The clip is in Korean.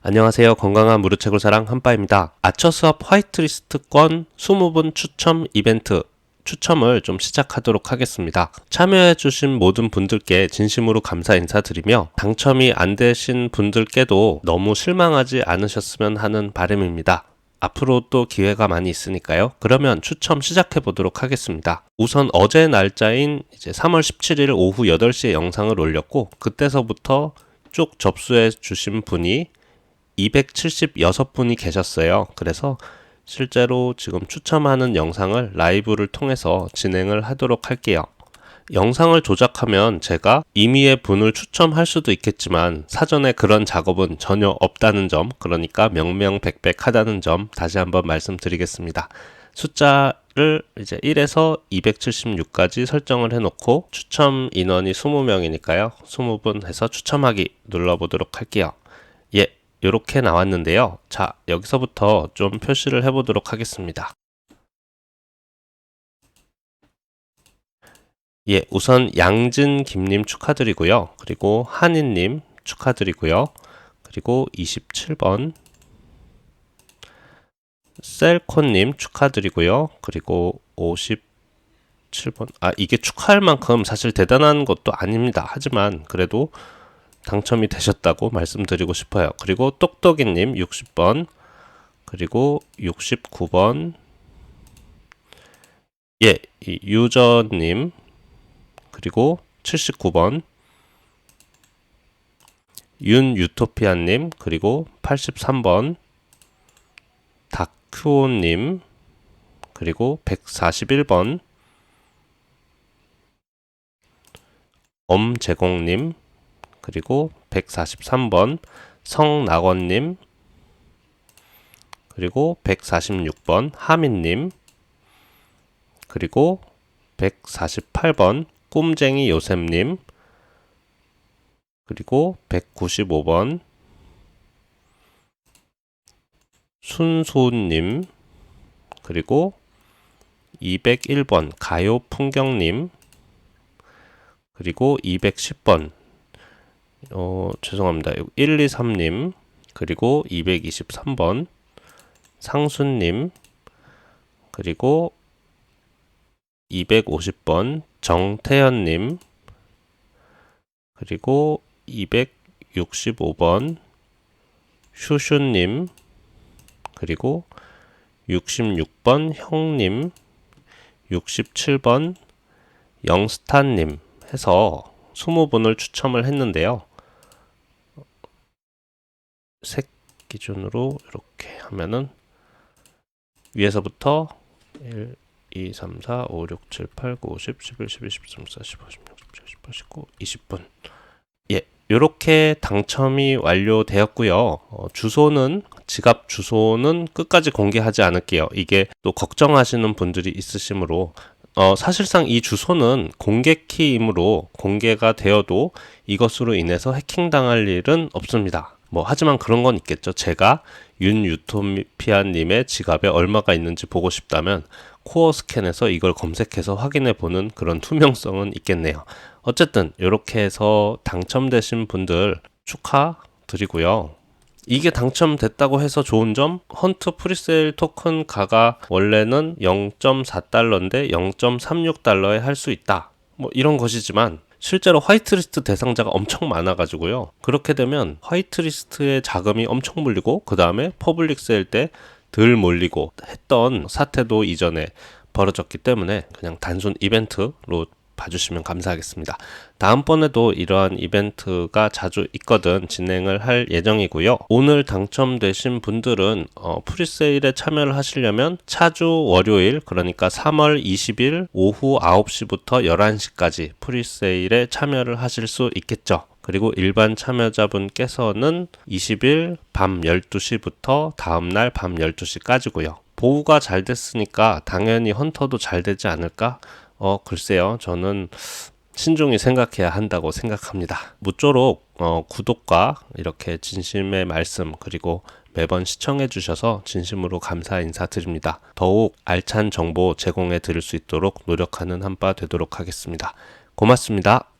안녕하세요. 건강한 무료책을 사랑 한빠입니다. 아처스업 화이트리스트권 20분 추첨 이벤트 추첨을 좀 시작하도록 하겠습니다. 참여해주신 모든 분들께 진심으로 감사 인사드리며 당첨이 안 되신 분들께도 너무 실망하지 않으셨으면 하는 바람입니다. 앞으로 또 기회가 많이 있으니까요. 그러면 추첨 시작해 보도록 하겠습니다. 우선 어제 날짜인 이제 3월 17일 오후 8시에 영상을 올렸고 그때서부터 쭉 접수해 주신 분이 276분이 계셨어요. 그래서 실제로 지금 추첨하는 영상을 라이브를 통해서 진행을 하도록 할게요. 영상을 조작하면 제가 임의의 분을 추첨할 수도 있겠지만 사전에 그런 작업은 전혀 없다는 점, 그러니까 명명백백하다는 점 다시 한번 말씀드리겠습니다. 숫자를 이제 1에서 276까지 설정을 해놓고 추첨 인원이 20명이니까요. 20분 해서 추첨하기 눌러보도록 할게요. 예, 이렇게 나왔는데요. 자, 여기서부터 좀 표시를 해보도록 하겠습니다. 예, 우선 양진 김님 축하드리고요. 그리고 한인님 축하드리고요. 그리고 27번 셀콘님 축하드리고요. 그리고 57번 아 이게 축하할 만큼 사실 대단한 것도 아닙니다. 하지만 그래도 당첨이 되셨다고 말씀드리고 싶어요. 그리고 똑똑이님 60번 그리고 69번. 예, 이 유저님 그리고 79번. 윤유토피아님 그리고 83번. 다큐오님 그리고 141번. 엄제공님 그리고 143번 성낙원님 그리고 146번 하민님 그리고 148번 꿈쟁이 요셉님 그리고 195번 순소님 그리고 201번 가요 풍경님 그리고 210번 어 죄송합니다 123님 그리고 223번 상순님 그리고 250번 정태현님 그리고 265번 슈슈님 그리고 66번 형님 67번 영스탄님 해서 20분을 추첨을 했는데요. 색 기준으로 이렇게 하면은 위에서부터 1, 2, 3, 4, 5, 6, 7, 8, 9, 10, 11, 12, 13, 14, 15, 16, 17, 18, 19, 20분. 예, 이렇게 당첨이 완료되었고요. 어, 주소는 지갑 주소는 끝까지 공개하지 않을게요. 이게 또 걱정하시는 분들이 있으시므로 어, 사실상 이 주소는 공개 키이므로 공개가 되어도 이것으로 인해서 해킹당할 일은 없습니다. 뭐 하지만 그런 건 있겠죠. 제가 윤유토피아님의 지갑에 얼마가 있는지 보고 싶다면 코어 스캔에서 이걸 검색해서 확인해 보는 그런 투명성은 있겠네요. 어쨌든 이렇게 해서 당첨되신 분들 축하드리고요. 이게 당첨됐다고 해서 좋은 점 헌트 프리세일 토큰 가가 원래는 0.4달러인데 0.36달러에 할 수 있다. 뭐 이런 것이지만 실제로 화이트리스트 대상자가 엄청 많아가지고요. 그렇게 되면 화이트리스트에 자금이 엄청 물리고 그 다음에 퍼블릭 세일 때 덜 몰리고 했던 사태도 이전에 벌어졌기 때문에 그냥 단순 이벤트로 봐주시면 감사하겠습니다. 다음번에도 이러한 이벤트가 자주 있거든 진행을 할 예정이고요. 오늘 당첨되신 분들은 어, 프리세일에 참여를 하시려면 차주 월요일 그러니까 3월 20일 오후 9시부터 11시까지 프리세일에 참여를 하실 수 있겠죠. 그리고 일반 참여자분께서는 20일 밤 12시부터 다음날 밤 12시까지고요. 보호가 잘 됐으니까 당연히 헌터도 잘 되지 않을까? 어, 글쎄요. 저는 신중히 생각해야 한다고 생각합니다. 무쪼록 어, 구독과 이렇게 진심의 말씀 그리고 매번 시청해 주셔서 진심으로 감사 인사드립니다. 더욱 알찬 정보 제공해 드릴 수 있도록 노력하는 한바 되도록 하겠습니다. 고맙습니다.